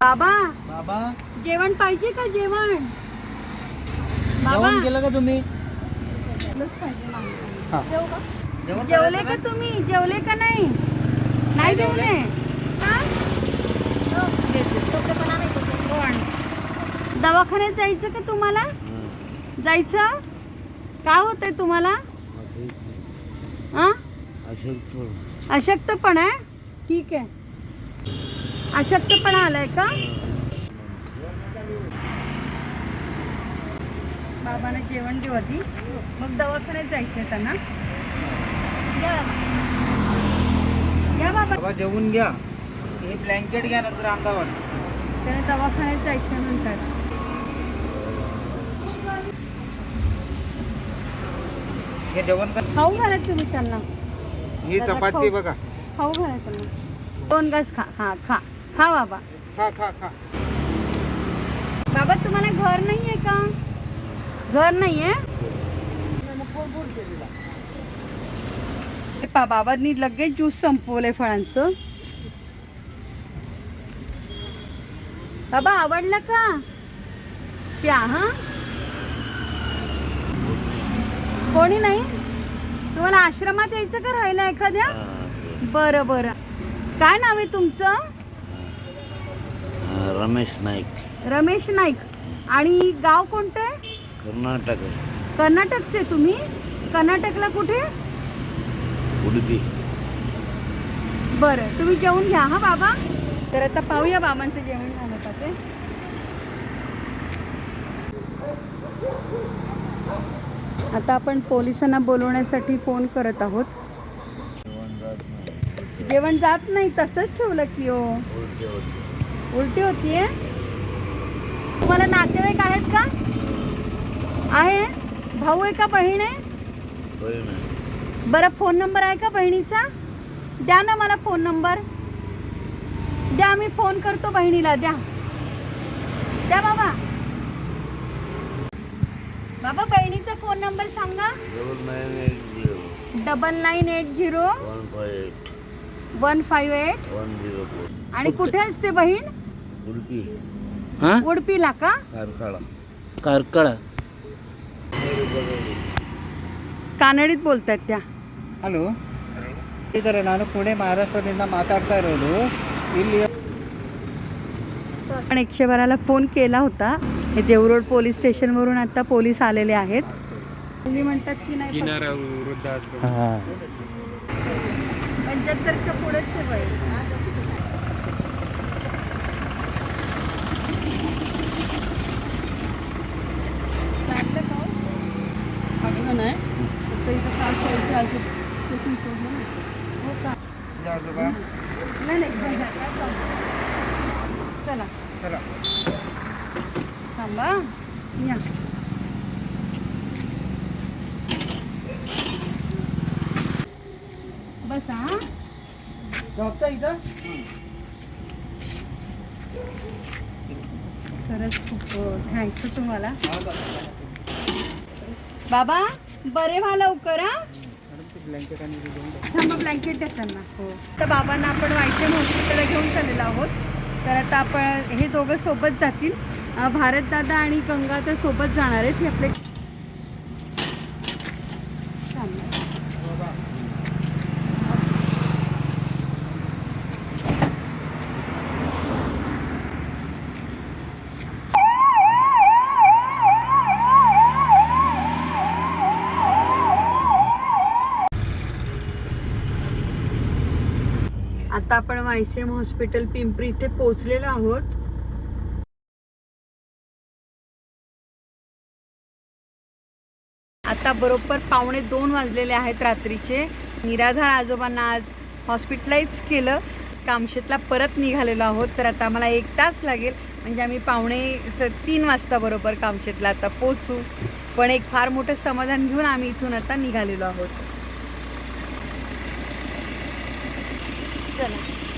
बाबा बाबा. जेवण पाहिजे का जेवण? बाबा. जेवण केलं का तुम्ही. हा. जेवू का? जेवण जेवले का तुम्ही? जेवले का नाही? नाही जेवले. का हो, कोण? दवाखान्यात जायचं का तुम्हाला? जायचं? काय होतंय तुम्हाला? हा अशक्तपण? आहे ठीक आहे. अशक्तपणा आलाय का? बाबांना जेवण देऊ आधी. मग दवाखान्यात जायचंय त्यांना. घ्या बाबा. बाबा जेवून घ्या. हे ब्लँकेट घ्या नंतर अंगावर. त्याने दवाखान्यात जायचं म्हणतात. हे जेवण कर. खाऊ घाला तुम्ही त्यांना. ही चपाती. बघा. खाऊ घाला त्यांना. दोन घास खा. हा खा. खा बाबा. खा खा खा. बाबा तुम्हाला घर नाहीये का? घर नाहीये? हे पा बाबांनी लगेच ज्यूस संपवलंय फळांचं. बाबा आवडलं का? प्या हा? कोणी नाही? तुम्हाला आश्रमात यायचं का राहायला एखाद्या? बरं बरं. काय नाव आहे तुमचं? रमेश नाईक. रमेश नाईक. आणि गाव कोणतं आहे? कर्नाटक. कर्नाटकचे तुम्ही? कर्नाटकला कुठे? उडुपी. बरं तुम्ही जेवून घ्या हा बाबा. तर आता पाहूया बाबांचं जेवण झालं का ते. आता आपण पोलिसांना बोलवण्यासाठी फोन करत आहोत. जेवण जात नाही. तसंच ठेवलं की हो. उलटी होतीये तुम्हाला नातेवाईक आहेत का? आहे? भाऊ आहे का बहीण आहे? बरं फोन नंबर आहे का बहिणीचा? द्या ना मला फोन नंबर. द्या मी फोन करतो बहिणीला द्या. द्या बाबा. बाबा बहिणीचा फोन नंबर सांगा double nine eight zero one five eight आणि कुठे असते बहीण? उडुपी उडपीला का ಕಾರ್ಕಳ ಕಾರ್ಕಳ कानडीत बोलतात त्या ಹಲೋ ಇದ್ದಾರೆ ನಾನು ಪುಣೆ ಮಹಾರಾಷ್ಟ್ರದಿಂದ ಮಾತಾಡ್ತಾ ಇರೋದು ಇಲ್ಲಿ आपण एकशे बाराला फोन केला होता हे देवरोड पोलीस स्टेशनवरून आता पोलीस आलेले आहेत तुम्ही म्हणतात की नाही पंच्याहत्तरच्या पुढेच आहे बाई फक्त इथं काल सोडलं आहे. सोडलं. हो का. नाही नाही. चला चला थांबा या बसा हा. झोपता इथं खरंच खूप थँक्स तुम्हाला बाबा बरे व्हा लवकर हा. थांबा ब्लँकेट द्या त्यांना. हो. तर बाबांना आपण वायचेम हॉस्पिटलला घेऊन चाललेलो आहोत. तर आता आपण हे दोघं सोबत जातील. अं, भारतदादा आणि गंगा तर सोबत जाणार आहेत. हे आपले थांबा. आता आपण वायसीएम हॉस्पिटल पिंपरी इथे पोहोचलेलो आहोत. आता बरोबर पावणे दोन वाजलेले आहेत रात्रीचे. निराधार आजोबांना आज हॉस्पिटलाइज केलं. कामशेतला परत निघालेलो आहोत. तर आता आम्हाला एक तास लागेल. म्हणजे आम्ही पावणे स तीन वाजता बरोबर कामशेतला आता पोचू पण एक फार मोठं समाधान घेऊन आम्ही इथून आता निघालेलो आहोत. じゃ。